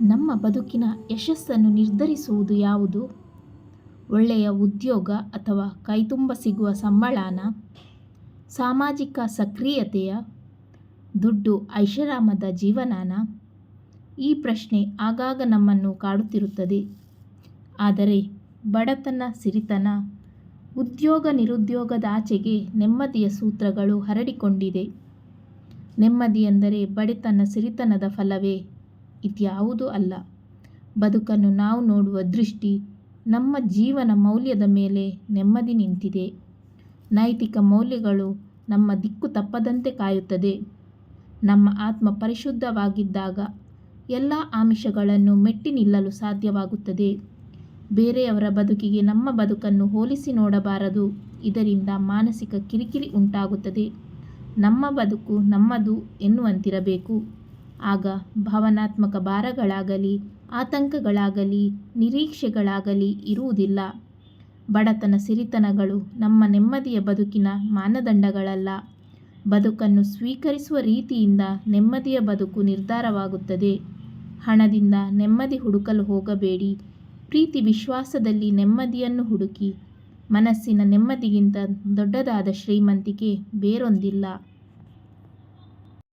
ನಮ್ಮ ಬದುಕಿನ ಯಶಸ್ಸನ್ನು ನಿರ್ಧರಿಸುವುದು ಯಾವುದು? ಒಳ್ಳೆಯ ಉದ್ಯೋಗ ಅಥವಾ ಕೈತುಂಬ ಸಿಗುವ ಸಂಬಳನ? ಸಾಮಾಜಿಕ ಸಕ್ರಿಯತೆಯ? ದುಡ್ಡು ಐಷಾರಾಮದ ಜೀವನಾನ? ಈ ಪ್ರಶ್ನೆ ಆಗಾಗ ನಮ್ಮನ್ನು ಕಾಡುತ್ತಿರುತ್ತದೆ. ಆದರೆ ಬಡತನ, ಸಿರಿತನ, ಉದ್ಯೋಗ ನಿರುದ್ಯೋಗದ ಆಚೆಗೆ ನೆಮ್ಮದಿಯ ಸೂತ್ರಗಳು ಹರಡಿಕೊಂಡಿದೆ. ನೆಮ್ಮದಿ ಎಂದರೆ ಬಡತನ, ಸಿರಿತನದ ಫಲವೇ? ಇತ್ಯಾವುದೂ ಅಲ್ಲ. ಬದುಕನ್ನು ನಾವು ನೋಡುವ ದೃಷ್ಟಿ ನಮ್ಮ ಜೀವನ ಮೌಲ್ಯದ ಮೇಲೆ ನೆಮ್ಮದಿ ನಿಂತಿದೆ. ನೈತಿಕ ಮೌಲ್ಯಗಳು ನಮ್ಮ ದಿಕ್ಕು ತಪ್ಪದಂತೆ ಕಾಯುತ್ತದೆ. ನಮ್ಮ ಆತ್ಮ ಪರಿಶುದ್ಧವಾಗಿದ್ದಾಗ ಎಲ್ಲ ಆಮಿಷಗಳನ್ನು ಮೆಟ್ಟಿ ನಿಲ್ಲಲು ಸಾಧ್ಯವಾಗುತ್ತದೆ. ಬೇರೆಯವರ ಬದುಕಿಗೆ ನಮ್ಮ ಬದುಕನ್ನು ಹೋಲಿಸಿ ನೋಡಬಾರದು. ಇದರಿಂದ ಮಾನಸಿಕ ಕಿರಿಕಿರಿ ಉಂಟಾಗುತ್ತದೆ. ನಮ್ಮ ಬದುಕು ನಮ್ಮದು ಎನ್ನುವಂತಿರಬೇಕು. ಆಗ ಭಾವನಾತ್ಮಕ ಭಾರಗಳಾಗಲಿ, ಆತಂಕಗಳಾಗಲಿ, ನಿರೀಕ್ಷೆಗಳಾಗಲಿ ಇರುವುದಿಲ್ಲ. ಬಡತನ ಸಿರಿತನಗಳು ನಮ್ಮ ನೆಮ್ಮದಿಯ ಬದುಕಿನ ಮಾನದಂಡಗಳಲ್ಲ. ಬದುಕನ್ನು ಸ್ವೀಕರಿಸುವ ರೀತಿಯಿಂದ ನೆಮ್ಮದಿಯ ಬದುಕು ನಿರ್ಧಾರವಾಗುತ್ತದೆ. ಹಣದಿಂದ ನೆಮ್ಮದಿ ಹುಡುಕಲು ಹೋಗಬೇಡಿ. ಪ್ರೀತಿ ವಿಶ್ವಾಸದಲ್ಲಿ ನೆಮ್ಮದಿಯನ್ನು ಹುಡುಕಿ. ಮನಸ್ಸಿನ ನೆಮ್ಮದಿಗಿಂತ ದೊಡ್ಡದಾದ ಶ್ರೀಮಂತಿಕೆ ಬೇರೊಂದಿಲ್ಲ.